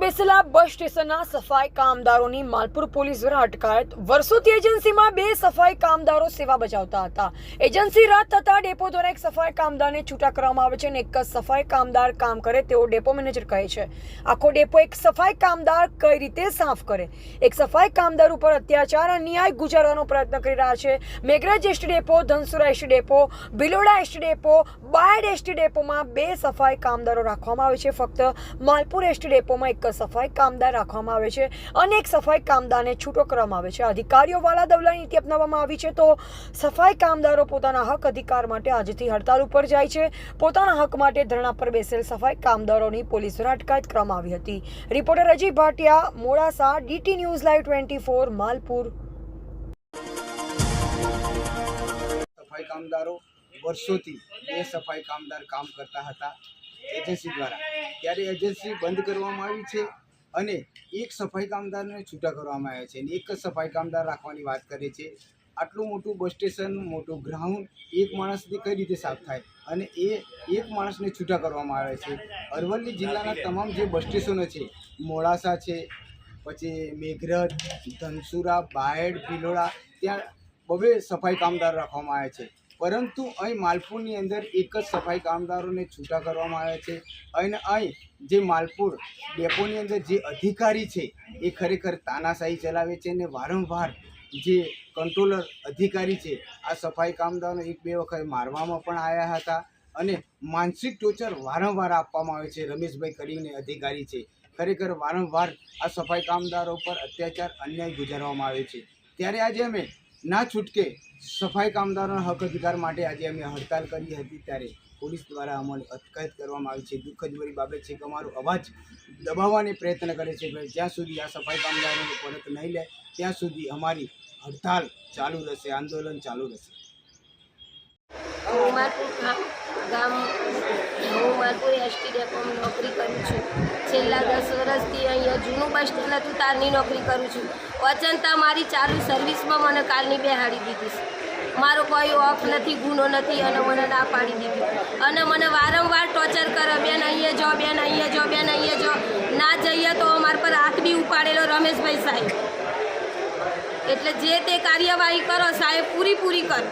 બેસેલા બસ સ્ટેશનના સફાઈ કામદારોની માલપુર પોલીસ દ્વારા અટકાયત. વર્ષોથી એજન્સીમાં બે સફાઈ કામદારો સેવા બજાવતા હતા. એજન્સી રાત થતા ડેપો દ્વારા એક સફાઈ કામદારને છૂટા કરવામાં આવે છે અને એક જ સફાઈ કામદાર કામ કરે તેવો ડેપો મેનેજર કહે છે. આખો ડેપો એક સફાઈ કામદાર કઈ રીતે સાફ કરે? એક સફાઈ કામદાર ઉપર અત્યાચાર અને ન્યાય ગુજારવાનો પ્રયત્ન કરી રહ્યા છે. Meghraj ST depot, Dhansura ST depot, Bhiloda ST depot, Bayad ST ડેપોમાં બે સફાઈ કામદારો રાખવામાં આવે છે. ફક્ત માલપુર એસટી ડેપોમાં એક સફાઈ કામદાર રાખવામાં આવે છે. અને એક સફાઈ કામદારને છૂટો કરવામાં આવે છે. અધિકારીઓ વાલા દવલાની નીતિ અપનાવવામાં આવી છે તો સફાઈ કામદારો પોતાના હક અધિકાર માટે આજથી હડતાલ ઉપર જાય છે. પોતાના હક માટે ધરણા પર બેસેલ સફાઈ કામદારોની પોલીસ દ્વારા અટકાયત કરવામાં આવી હતી. Reporter Ajay Bhatia, Modasa, DT news live twenty four, Malpur. કામદારો વર્ષોથી બે સફાઈ કામદાર કામ કરતા હતા. એજન્સી દ્વારા. ત્યારે એજન્સી બંધ કરવામાં આવી છે અને એક સફાઈ કામદારને છૂટા કરવામાં આવ્યા છે અને એક જ સફાઈ કામદાર રાખવાની વાત કરે છે. આટલું મોટું બસ સ્ટેશન, મોટું ગ્રાઉન્ડ, એક માણસથી કઈ રીતે સાફ થાય? અને એ એક માણસને છૂટા કરવામાં આવે છે. અરવલ્લી જિલ્લાના તમામ જે બસ સ્ટેશનો છે, મોડાસા છે, પછી મેઘરજ, ધનસુરા, બાયડ, ભિલોડા, ત્યાં બબે સફાઈ કામદાર રાખવામાં આવ્યા છે. પરંતુ અહીં માલપુરની અંદર એક જ સફાઈ કામદારોને છૂટા કરવામાં આવ્યા છે અને અહીં જે માલપુર ડેપોની અંદર જે અધિકારી છે એ ખરેખર તાનાશાહી ચલાવે છે અને વારંવાર જે કંટ્રોલર અધિકારી છે આ સફાઈ કામદારોને એક બે વખત મારવામાં પણ આવ્યા હતા અને માનસિક ટોર્ચર વારંવાર આપવામાં આવે છે. રમેશભાઈ કરીને અધિકારી છે. ખરેખર વારંવાર આ સફાઈ કામદારો પર અત્યાચાર, અન્યાય ગુજારવામાં આવે છે. ત્યારે આજે અમે ના છૂટકે સફાઈ કામદારોના હક અધિકાર માટે આજે અમે હડતાલ કરી હતી ત્યારે પોલીસ દ્વારા અમને અટકાયત કરવામાં આવી છે. દુઃખદભરી બાબત છે કે અમારો અવાજ દબાવવાને પ્રયત્ન કરે છે કે જ્યાં સુધી આ સફાઈ કામદારોને પરત નહીં લે, ત્યાં સુધી અમારી હડતાલ ચાલુ રહેશે, આંદોલન ચાલુ રહેશે. હું માલપુર ગામ હું માલપુર એસટી ડેપોમાં નોકરી કરું છું. છેલ્લા દસ વર્ષથી અહીંયા જૂનું બસ સ્ટેન્ડ હતું તારની નોકરી કરું છું. અચંતા મારી ચાલુ સર્વિસમાં મને કાલની બેહાડી દીધી મારો કોઈ ઓફ નથી, ગુનો નથી, અને મને ના પાડી દીધી. અને મને વારંવાર ટોર્ચર કરે, બેન, અહીંયા જો, બેન, અહીંયા જો, બેન, અહીંયા જો. ના જઈએ તો અમારા પર હાથ બી ઉપાડેલો રમેશભાઈ સાહેબ. એટલે જે તે કાર્યવાહી કરો, સાહેબ, પૂરી પૂરી કરો.